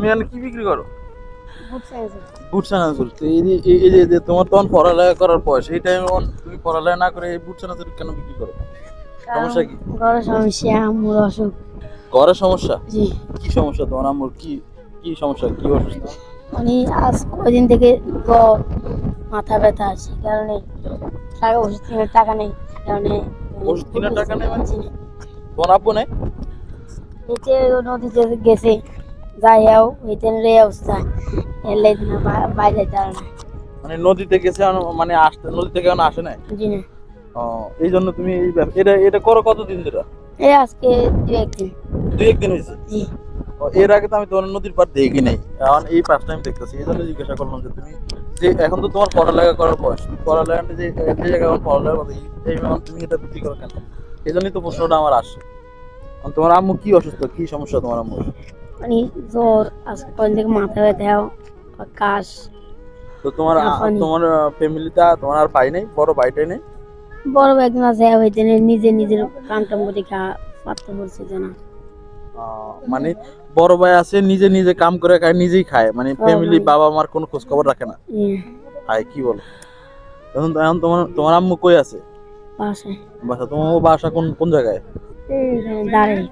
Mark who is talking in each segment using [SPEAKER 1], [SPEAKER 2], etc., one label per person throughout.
[SPEAKER 1] তুমি এখানে কি বিক্রি করো?
[SPEAKER 2] বুঝছে
[SPEAKER 1] বুট চানাচুর তো এই যে তোমার তখন পড়ালেখা করার বয়স এই টাইমে তুমি পড়ালেখা না করে এই বুট চানাচুর কেন বিক্রি করো? সমস্যা কি?
[SPEAKER 2] ঘরের সমস্যা আম্মুর অসুখ।
[SPEAKER 1] ঘরের সমস্যা?
[SPEAKER 2] জি।
[SPEAKER 1] কি সমস্যা তোমার আম্মুর? কি কি সমস্যা? কি অসুস্থ?
[SPEAKER 2] মানে আজ কদিন থেকে মাথা ব্যথা আছে কারণে টাকা ওষুধ কেনার টাকা নেই কারণে
[SPEAKER 1] ওষুধ কেনার টাকা নেই মানে? তোমার আব্বু নেই?
[SPEAKER 2] নিচে নদীতে গেছে যাই হোক রে অবস্থা। এলে বাইরে
[SPEAKER 1] মানে নদীতে গেছে মানে আসতে নদী থেকে এখন আসে না
[SPEAKER 2] জি না।
[SPEAKER 1] ও, এই জন্য তুমি এই এটা এটা করো কতদিন ধরে?
[SPEAKER 2] এই আজকে দু একদিন।
[SPEAKER 1] দুই একদিন হয়েছে?
[SPEAKER 2] জি।
[SPEAKER 1] এর আগে তো আমি তোমার নদীর পার দেখি নাই। এখন এই ফার্স্ট টাইম দেখতেছি। এই জন্য জিজ্ঞাসা করলাম যে তুমি যে এখন তো তোমার পড়ালেখা করার বয়স। তুমি পড়ালেখা যে যে জায়গায় পড়ালেখা এই তুমি এটা বিক্রি করো কেন? এই জন্যই তো প্রশ্নটা আমার এখন তোমার আম্মু কি অসুস্থ? কি সমস্যা তোমার আম্মু
[SPEAKER 2] মানে জ্বর আজকে কদিন থেকে মাথা ব্যথা কাশ
[SPEAKER 1] তো তোমার তোমার ফ্যামিলিটা তোমার আর ভাই নেই? বড় ভাইটাই নেই?
[SPEAKER 2] বড় ভাই একজন আছে হইতে নিজে নিজের কাম টাম করে খা পারতে বলছে যে না।
[SPEAKER 1] মানে বড় ভাই আছে নিজে নিজে কাম করে খায় নিজেই খায়। মানে ফ্যামিলি বাবা মার কোনো খোঁজ খবর রাখে না।
[SPEAKER 2] জি
[SPEAKER 1] খায় কি বলো? এখন এখন তোমার তোমার আম্মু কই আছে?
[SPEAKER 2] পাশে
[SPEAKER 1] বাসা তোমার বাসা কোন কোন জায়গায়?
[SPEAKER 2] এইখানে দাঁড়াই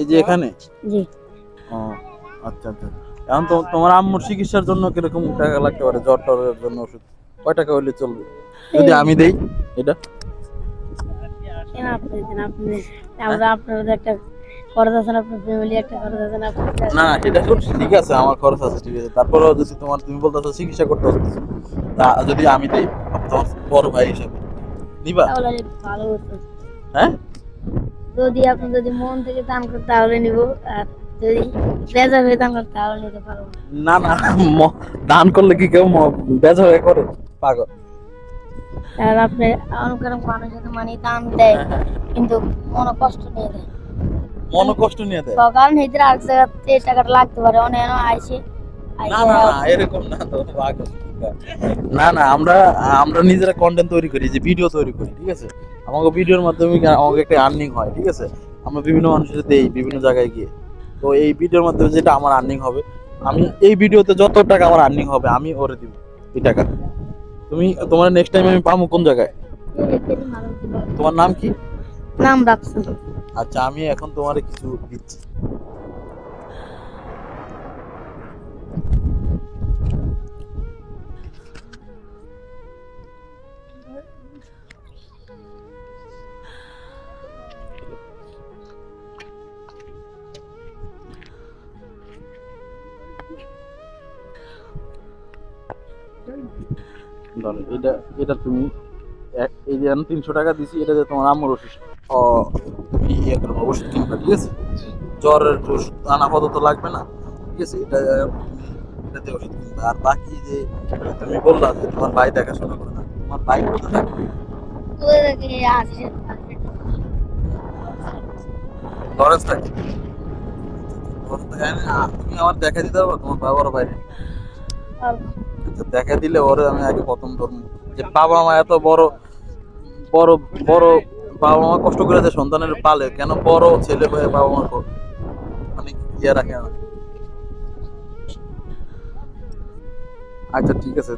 [SPEAKER 1] এই যে এখানে?
[SPEAKER 2] জি।
[SPEAKER 1] ও আচ্ছা আচ্ছা এখন তো তোমার আম্মুর চিকিৎসার জন্য কীরকম টাকা লাগতে পারে? জ্বর টরের জন্য ওষুধ? কয় টাকা হইলে চলবে? যদি আমি দেই এটা।
[SPEAKER 2] আমরা একটা খরচ আছে না আপনার ফ্যামিলি একটা খরচ আছে না
[SPEAKER 1] ঠিক আছে আমার খরচ আছে ঠিক আছে। তারপরেও যদি তোমার তুমি বলতেছো চিকিৎসা করতে হচ্ছে তা যদি আমি দেই তোমার বড় ভাই হিসাবে। নিবা?
[SPEAKER 2] ভালো হতো।
[SPEAKER 1] হ্যাঁ?
[SPEAKER 2] যদি আপনি যদি মন থেকে দান করেন তাহলে নিব। আর যদি বেজা হয়ে দান করেন তাহলে নিতে পারব না।
[SPEAKER 1] না দান করলে কি কেউ বেজা হয়ে করে? পাগল।
[SPEAKER 2] তাহলে আপনি অনুকরণ মানুষ যদি মানে দান দেয় কিন্তু মনে কষ্ট নিয়ে দেয়।
[SPEAKER 1] মন কষ্ট নিয়ে দেয়?
[SPEAKER 2] কারণ হিজরা আর জায়গাতে টাকাটা লাগতে পারে অনেক আইসে
[SPEAKER 1] না না না এরকম না তো না না আমরা আমরা নিজেরা কন্টেন্ট তৈরি করি যে ভিডিও তৈরি করি ঠিক আছে? আমাকে ভিডিওর মাধ্যমে আমাকে একটা আর্নিং হয় ঠিক আছে? আমরা বিভিন্ন মানুষের দেই বিভিন্ন জায়গায় গিয়ে তো এই ভিডিওর মাধ্যমে যেটা আমার আর্নিং হবে আমি এই ভিডিওতে যত টাকা আমার আর্নিং হবে আমি ওরে দিব এই টাকা। তুমি তোমার নেক্সট টাইম আমি পাবো কোন জায়গায়? তোমার নাম কি?
[SPEAKER 2] নাম রাখছেন
[SPEAKER 1] আচ্ছা আমি এখন তোমার কিছু দিচ্ছি। এটা এটা তুমি এই যে তিনশো টাকা দিছি এটা তোমার আম্মুর ওষুধ ওষুধ কিনবে ঠিক আছে? জ্বরের ওষুধ আপাতত লাগবে না, ঠিক আছে? এটা, এটাতে ওষুধ কিনবে আর বাকি যে তুমি বললা যে তোমার ভাই দেখাশোনা করে না। তোমার কোথায়? থাকবে লরেন্স থাকে লরেন্স থাকে। আ- তুমি আমার দেখা দিতে পারব? তোমার বাবার বাইরে? আচ্ছা, দেখা দিলে ওরে আমি আগে প্রথম ধরবো। যে বাবা মা এত বড় বড় বড় বাবা মা কষ্ট করে যে সন্তানের পালে কেন বড় ছেলে হয়ে বাবা মা মানে ইয়ে রাখে না আচ্ছা ঠিক আছে।